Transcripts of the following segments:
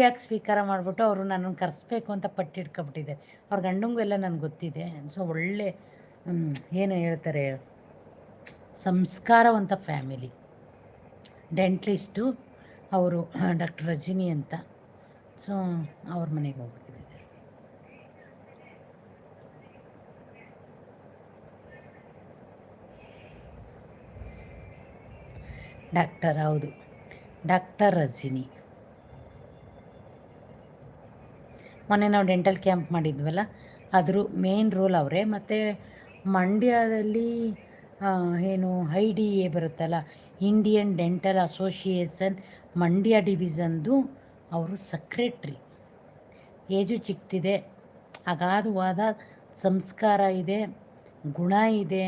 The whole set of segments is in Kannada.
ಯಾಕೆ ಸ್ವೀಕಾರ ಮಾಡಿಬಿಟ್ಟು ಅವರು ನನ್ನನ್ನು ಕರೆಸ್ಬೇಕು ಅಂತ ಪಟ್ಟಿಡ್ಕೊಬಿಟ್ಟಿದೆ ಅವ್ರ ಗಂಡಂಗೂ ಎಲ್ಲ ನನಗೆ ಗೊತ್ತಿದೆ. ಸೊ ಒಳ್ಳೆ ಏನು ಹೇಳ್ತಾರೆ, ಸಂಸ್ಕಾರವಂತ ಫ್ಯಾಮಿಲಿ. ಡೆಂಟ್ಲಿಸ್ಟು ಅವರು, ಡಾಕ್ಟರ್ ರಜಿನಿ ಅಂತ. ಸೊ ಅವ್ರ ಮನೆಗೆ ಹೋಗ್ತಿದ್ದೆ ಡಾಕ್ಟರ್, ಹೌದು. ಡಾಕ್ಟರ್ ರಜಿನಿ. ಮೊನ್ನೆ ನಾವು ಡೆಂಟಲ್ ಕ್ಯಾಂಪ್ ಮಾಡಿದ್ವಲ್ಲ, ಅದ್ರ ಮೇನ್ ರೋಲ್ ಅವರೇ. ಮತ್ತು ಮಂಡ್ಯದಲ್ಲಿ ಏನು ಐ ಡಿ ಎ ಬರುತ್ತಲ್ಲ, ಇಂಡಿಯನ್ ಡೆಂಟಲ್ ಅಸೋಸಿಯೇಷನ್ ಮಂಡ್ಯ ಡಿವಿಷನ್ದು ಅವರು ಸಕ್ರೆಟ್ರಿ. ಏಜು ಚಿಕ್ತಿದೆ, ಅಗಾಧವಾದ ಸಂಸ್ಕಾರ ಇದೆ, ಗುಣ ಇದೆ,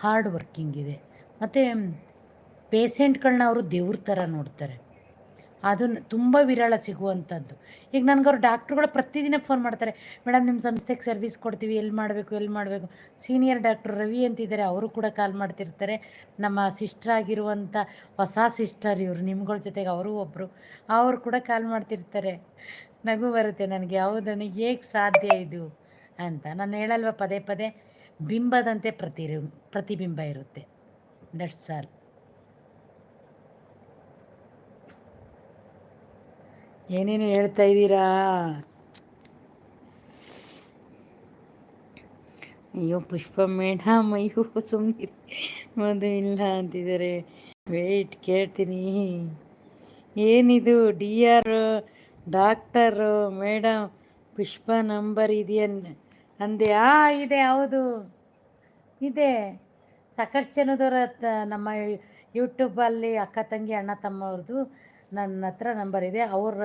ಹಾರ್ಡ್ ವರ್ಕಿಂಗ್ ಇದೆ. ಮತ್ತು ಪೇಷೆಂಟ್ಗಳನ್ನ ಅವರು ದೇವ್ರ ಥರ ನೋಡ್ತಾರೆ. ಅದು ತುಂಬ ವಿರಳ ಸಿಗುವಂಥದ್ದು ಈಗ ನನಗೆ ಅವ್ರು ಡಾಕ್ಟ್ರುಗಳು ಪ್ರತಿದಿನ ಫೋನ್ ಮಾಡ್ತಾರೆ ಮೇಡಮ್ ನಿಮ್ಮ ಸಂಸ್ಥೆಗೆ ಸರ್ವಿಸ್ ಕೊಡ್ತೀವಿ ಎಲ್ಲಿ ಮಾಡಬೇಕು ಎಲ್ಲಿ ಮಾಡಬೇಕು? ಸೀನಿಯರ್ ಡಾಕ್ಟ್ರು ರವಿ ಅಂತಿದ್ದಾರೆ, ಅವರು ಕೂಡ ಕಾಲ್ ಮಾಡ್ತಿರ್ತಾರೆ. ನಮ್ಮ ಸಿಸ್ಟರ್ ಆಗಿರುವಂಥ ಹೊಸ ಸಿಸ್ಟರ್ ಇವರು, ನಿಮ್ಗಳ ಜೊತೆಗೆ ಅವರು ಒಬ್ಬರು ಅವರು ಕೂಡ ಕಾಲ್ ಮಾಡ್ತಿರ್ತಾರೆ. ನಗು ಬರುತ್ತೆ ನನಗೆ ಯಾವುದು ನನಗೆ ಹೇಗೆ ಸಾಧ್ಯ ಇದು ಅಂತ. ನಾನು ಹೇಳಲ್ವ, ಪದೇ ಪದೇ ಬಿಂಬದಂತೆ ಪ್ರತಿ ಪ್ರತಿಬಿಂಬ ಇರುತ್ತೆ. ದಟ್ಸ್ ಆಲ್ ಏನೇನು ಹೇಳ್ತಾ ಇದ್ದೀರಾ? ಅಯ್ಯೋ, ಪುಷ್ಪ ಮೇಡಮ್ ಅಯ್ಯೋ ಸುಮ್ಮನೆ ಮದು ಇಲ್ಲ ಅಂತಿದ್ದಾರೆ. ವೇಟ್ ಕೇಳ್ತೀನಿ. ಏನಿದು D R doctor madam Pushpa number ಇದೆಯಾ? ಅಂದೆ, ಆ, ಇದೆ, ಹೌದು. ಇದೆ. ಸಾಕಷ್ಟು ಜನದವ್ರ ನಮ್ಮ ಯೂಟ್ಯೂಬಲ್ಲಿ ಅಕ್ಕ, ತಂಗಿ, ಅಣ್ಣ ತಮ್ಮವ್ರದ್ದು. ನನ್ನ ಹತ್ರ ನಂಬರ್ ಇದೆ. ಅವ್ರ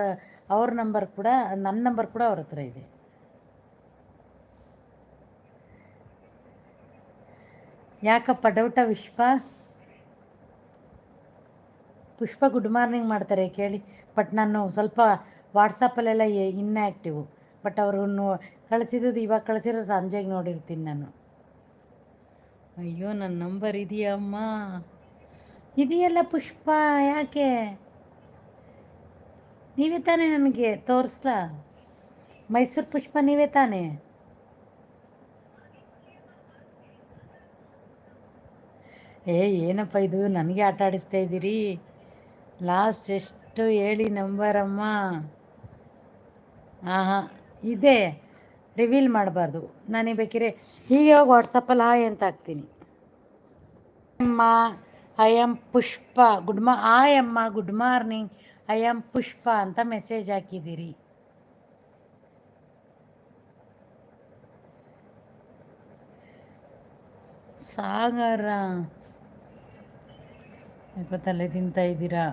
ಅವ್ರ ನಂಬರ್ ಕೂಡ ನನ್ನ ನಂಬರ್ ಕೂಡ ಅವ್ರ ಹತ್ರ ಇದೆ. ಯಾಕಪ್ಪ ಡೌಟ ವಿಶ್ವ ಪುಷ್ಪ ಗುಡ್ ಮಾರ್ನಿಂಗ್ ಮಾಡ್ತಾರೆ ಕೇಳಿ. ಬಟ್ ನಾನು ಸ್ವಲ್ಪ ವಾಟ್ಸಪ್ಪಲ್ಲೆಲ್ಲ ಇನ್ಆ್ಯಕ್ಟಿವು ಬಟ್ ಅವರು ಕಳಿಸಿದ್ದು ಇವಾಗ ಕಳಿಸಿರೋ ಸಂಜೆಗೆ ನೋಡಿರ್ತೀನಿ ನಾನು. ಅಯ್ಯೋ ನನ್ನ ನಂಬರ್ ಇದೆಯಮ್ಮ? ಇದೆಯಲ್ಲ ಪುಷ್ಪ, ಯಾಕೆ? ನೀವೇ ತಾನೇ ನನಗೆ ತೋರಿಸ್ಲಾ? ಮೈಸೂರು ಪುಷ್ಪ ನೀವೇ ತಾನೇ? ಏ, ಏನಪ್ಪ ಇದು? ನನಗೆ ಆಟ ಆಡಿಸ್ತಾ ಇದ್ದೀರಿ. ಲಾಸ್ಟ್ ಎಷ್ಟು ಹೇಳಿ ನಂಬರಮ್ಮ? ಹಾಂ ಹಾಂ ಇದೆ. ರಿವೀಲ್ ಮಾಡಬಾರ್ದು. ನನಗೆ ಬೇಕಿದ್ರೆ ಹೀಗೆ ಹೋಗಿ ವಾಟ್ಸಪ್ಪಲ್ಲಿ ಹಾಯ್ ಅಂತ ಹಾಕ್ತೀನಿ ಅಮ್ಮ ಐ ಆಮ್ ಪುಷ್ಪ ಗುಡ್ ಮಾ ಆಯ್ ಅಮ್ಮ good morning I am Pushpa ಅಂತ ಮೆಸೇಜ್ ಹಾಕಿದ್ದೀರಿ. ಸಾಗರ. ತಲೆ ತಿಂತಾ ಇದ್ದೀರಾ?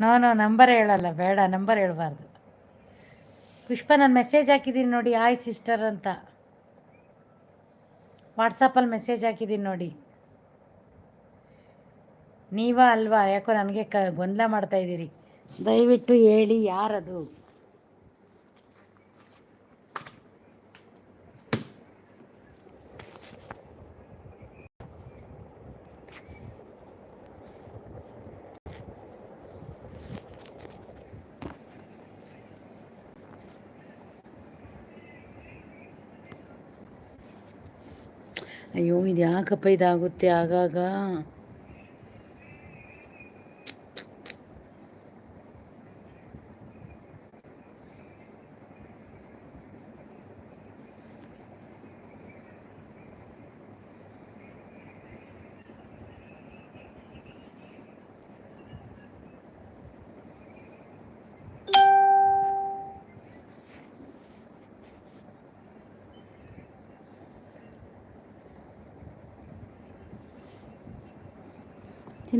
ನೋ ನೋ ನಂಬರ್ ಹೇಳಲ್ಲ, ಬೇಡ ನಂಬರ್ ಹೇಳಬಾರ್ದು. ಪುಷ್ಪ, ನಾನು ಮೆಸೇಜ್ ಹಾಕಿದ್ದೀನಿ ನೋಡಿ ಆಯ್ ಸಿಸ್ಟರ್ ಅಂತ. ವಾಟ್ಸಪ್ಪಲ್ಲಿ ಮೆಸೇಜ್ ಹಾಕಿದ್ದೀನಿ ನೋಡಿ. ನೀವ ಅಲ್ವಾ? ಯಾಕೋ ನನಗೆ ಕ ಗೊಂದಲ ಮಾಡ್ತಾಯಿದ್ದೀರಿ ದಯವಿಟ್ಟು ಹೇಳಿ ಯಾರದು? ಅಯ್ಯೋ ಇದು ಯಾಕಪ್ಪ ಇದಾಗುತ್ತೆ ಆಗಾಗ?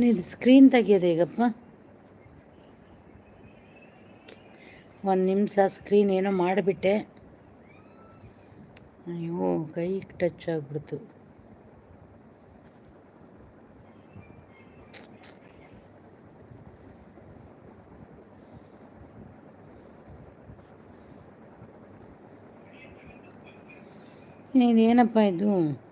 ಇದು ಸ್ಕ್ರೀನ್ ತೆಗಿಯೋದು ಈಗಪ್ಪ ಒಂದು ನಿಮಿಷ ಸ್ಕ್ರೀನ್ ಏನೋ ಮಾಡಿಬಿಟ್ಟೆ. ಅಯ್ಯೋ, ಕೈ ಟಚ್ ಆಗಿಬಿಡ್ತು. ಇದೇನಪ್ಪ ಇದು?